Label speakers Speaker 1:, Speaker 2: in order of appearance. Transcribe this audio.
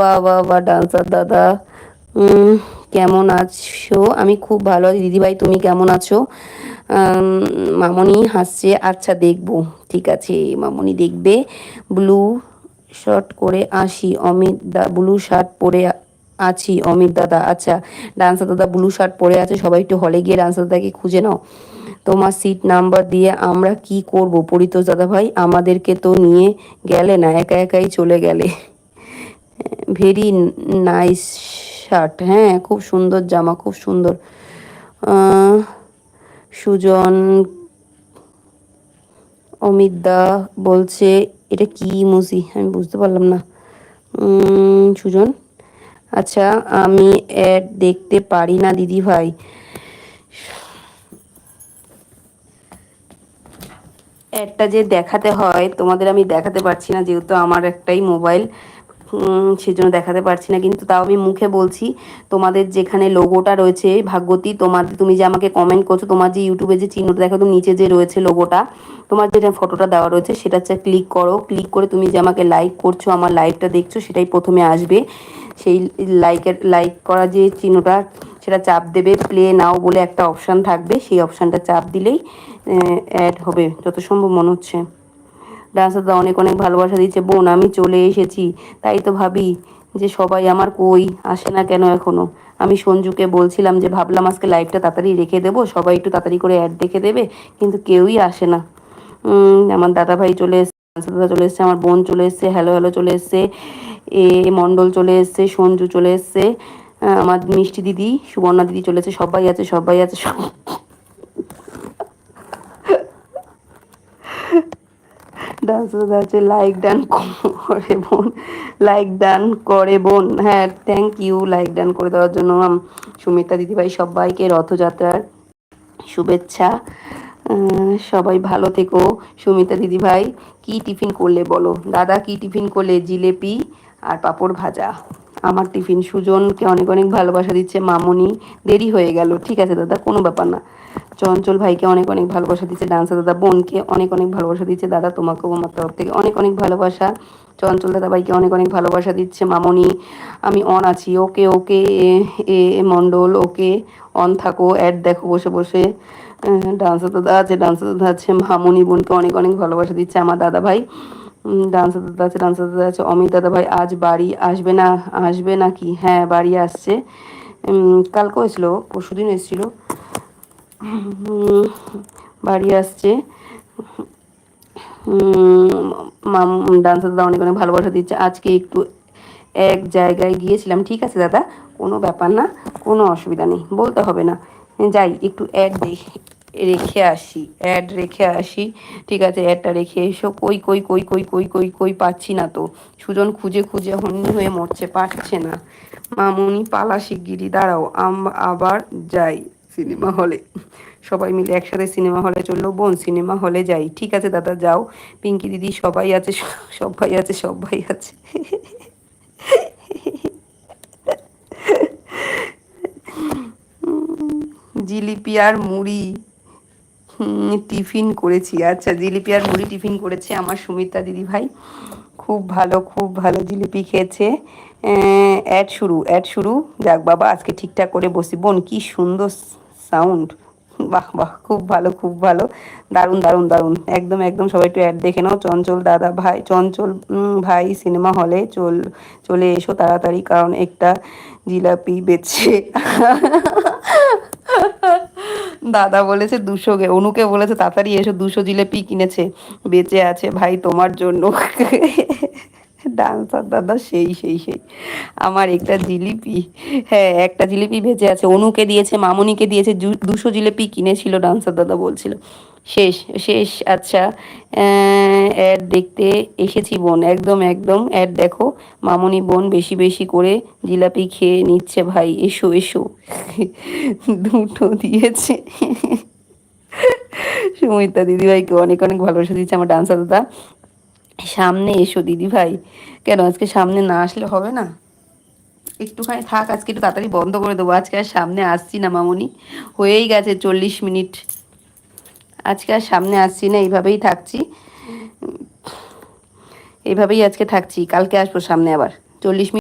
Speaker 1: বা বা বা ডান্সার দাদা কেমন আছো? আমি খুব ভালো আছি। দিদিভাই, তুমি কেমন আছো? মামনি হাসছে আচ্ছা দেখব। ঠিক আছে, মামনি দেখবে। ব্লু শার্ট করে আসি, অমিত দা, ব্লু শার্ট পরে আছি, অমিত দাদা আচ্ছা। ডান্সার দাদা, ব্লু শার্ট পরে আছে, সবাই একটু হলে গিয়ে ডান্সার দাদাকে খুঁজে নাও। তোমার সিট নাম্বার দিয়ে আমরা কি করব? পরিতোষ দাদা ভাই আমাদেরকে তো নিয়ে গেলে না, একা একাই চলে গেলে। ভেরি নাইস শার্ট হ্যাঁ খুব সুন্দর জামা, খুব সুন্দর। সুজন, অমিত দা বলছে, এটা কি মুসি আমি বুঝতে পারলাম না। সুজন? আচ্ছা আমি অ্যাড দেখতে পারি না, দিদি ভাই। অ্যাডটা যে দেখাতে হয়, তোমাদের আমি দেখাতে পারছি না, যেহেতু আমার একটাই মোবাইল সেজন্য দেখাতে পারছি না, কিন্তু তাও আমি মুখে বলছি, তোমাদের যেখানে লোগোটা রয়েছে, ভাগ্যতী, তোমার, তুমি যে আমাকে কমেন্ট করছ, তোমার যে ইউটিউবে যে চিহ্নটা দেখো তুমি নিচে যে রয়েছে লোগোটা তোমার যেটা ফটোটা দেওয়া রয়েছে, সেটা হচ্ছে ক্লিক করো ক্লিক করে তুমি যে আমাকে লাইক করছ, আমার লাইভটা দেখছ, সেটাই প্রথমে আসবে। সেই লাইকের লাইক করা যে চিহ্নটা, সেটা চাপ দেবে প্লে নাও বলে একটা অপশান থাকবে, সেই অপশানটা চাপ দিলেই অ্যাড হবে, যত সম্ভব মনে হচ্ছে। দা অনেক অনেক ভালোবাসা দিচ্ছে বোন, আমি চলে এসেছি। তাই তো ভাবি যে সবাই আমার কই, আসে না কেন এখনও? আমি সঞ্জুকে বলছিলাম যে, ভাবলাম আজকে লাইভটা তাড়াতাড়ি রেখে দেবো, সবাই একটু তাড়াতাড়ি করে অ্যাড দেখে দেবে, কিন্তু কেউই আসে না। আমার দাদা ভাই চলে এসছে দাদা চলে এসছে, আমার বোন চলে এসছে হ্যালো হ্যালো চলে এসছে, এ, মণ্ডল চলে এসছে, সঞ্জু চলে এসছে আমার মিষ্টি দিদি, সুবর্ণা দিদি চলে চলেছে সবাই আছে সবাই আছে, সব ডান্স আছে লাইক ডান করে বোন, লাইক ডান করে বোন। হ্যাঁ থ্যাংক ইউ লাইক ডান করে দেওয়ার জন্য। সুমিতা দিদিভাই সবাইকে রথযাত্রার শুভেচ্ছা। সবাই ভালো থেকো। সুমিতা দিদিভাই, কি টিফিন করলে বলো? দাদা কি টিফিন করলে? জিলেপি আর পাঁপড় ভাজা। আমার টিফিন সুজনকে অনেক অনেক ভালোবাসা দিচ্ছে, মামনি। দেরি হয়ে গেল, ঠিক আছে দাদা, কোনো ব্যাপার না। চঞ্চল ভাইকে অনেক অনেক ভালোবাসা দিচ্ছে ডান্সার দাদা বোনকে অনেক অনেক ভালোবাসা দিচ্ছে, দাদা তোমাকেও আমার তরফ থেকে অনেক অনেক ভালোবাসা। চঞ্চল দাদা ভাইকে অনেক অনেক ভালোবাসা দিচ্ছে, মামনি, আমি অন আছি, ওকে ওকে, এ মণ্ডল, ওকে অন থাকো অ্যাড দেখো বসে বসে। ডান্সার দাদা আছে ডান্সার দাদা আছে, মামনি বোনকে অনেক অনেক ভালোবাসা দিচ্ছে, আমার দাদা ভাই। ডান্সার দাদা আছে ডান্সার দাদা আছে, অমিত দাদা ভাই, আজ বাড়ি আসবে না আসবে না কি হ্যাঁ বাড়ি আসছে। কালকেও এসেছিল পরশু দিন এসেছিল। বাড়ি আসছে। মাম ডান্সার দাদা অনেক অনেক ভালোবাসা দিচ্ছে। আজকে একটু এক জায়গায় গিয়েছিলাম। ঠিক আছে দাদা, কোনো ব্যাপার না, কোনো অসুবিধা নেই, বলতে হবে না। যাই, একটু অ্যাড দেখি রেখে আসি অ্যাড রেখে আসি, ঠিক আছে অ্যাডটা রেখে এসো, কই কই কই কই কই কই কই পাচ্ছি না তো। সুজন খুঁজে খুঁজে হন্যি হয়ে মরছে, পাচ্ছে না। মামুনি, পালা শিগগিরি দাঁড়াও আবার যাই সিনেমা হলে। সবাই মিলে একসাথে সিনেমা হলে চলল, বোন সিনেমা হলে যাই। ঠিক আছে, দাদা, যাও। পিঙ্কি দিদি, সবাই আছে সবাই আছে সবাই আছে। জিলিপি আর মুড়ি। টিফিন করেছি। আচ্ছা জিলিপি আর মুড়ি টিফিন করেছে আমার সুমিতা দিদি ভাই। খুব ভালো খুব ভালো জিলিপি খেয়েছে। অ্যাড শুরু অ্যাড শুরু। যাক বাবা, আজকে ঠিকঠাক করে বসি। বোন, কি সুন্দর সাউন্ড বাহ বাহ, খুব ভালো খুব ভালো। দারুণ দারুণ দারুণ। একদম একদম সবাই একটু অ্যাড দেখে নাও। চঞ্চল দাদা ভাই, চঞ্চল ভাই সিনেমা হলে চল, চলে এসো তাড়াতাড়ি, কারণ একটা জিলাপি বেচছে দাদা বলেছে দুশো অনুকে বলেছে, তাড়াতাড়ি এসো, দুশো জিলেপি কিনেছে, বেঁচে আছে, ভাই তোমার জন্য। ডান্সার দাদা সেই সেই সেই। আমার একটা জিলিপি হ্যাঁ একটা জিলিপি ভেজে আছে। অনুকে দিয়েছে, মামনিকে দিয়েছে দুশো জিলিপি কিনেছিল ডান্সার দাদা বলছিল। শেষ শেষ আচ্ছা। অ্যাড দেখতে এসেছি বোন, একদম একদম। অ্যাড দেখো, মামনি বোন বেশি বেশি করে জিলাপি খেয়ে নিচ্ছে, ভাই। এসো এসো। দুটো দিয়েছে। সুমিতা দিদিভাইকে অনেক অনেক ভালোবাসা দিচ্ছে আমার ডান্সার দাদা। সামনে এসো, দিদি ভাই। কেন, আজকে সামনে না আসলে হবে না? একটুখানি থাক, আজকে একটু তাড়াতাড়ি বন্ধ করে দেবো। আজকে আর সামনে আসছি না, মামনি। হয়েই গেছে চল্লিশ মিনিট। আজকে আর সামনে আসছি না, এইভাবেই থাকছি। এইভাবেই আজকে থাকছি। কালকে আসব সামনে আবার। চল্লিশ মিনিট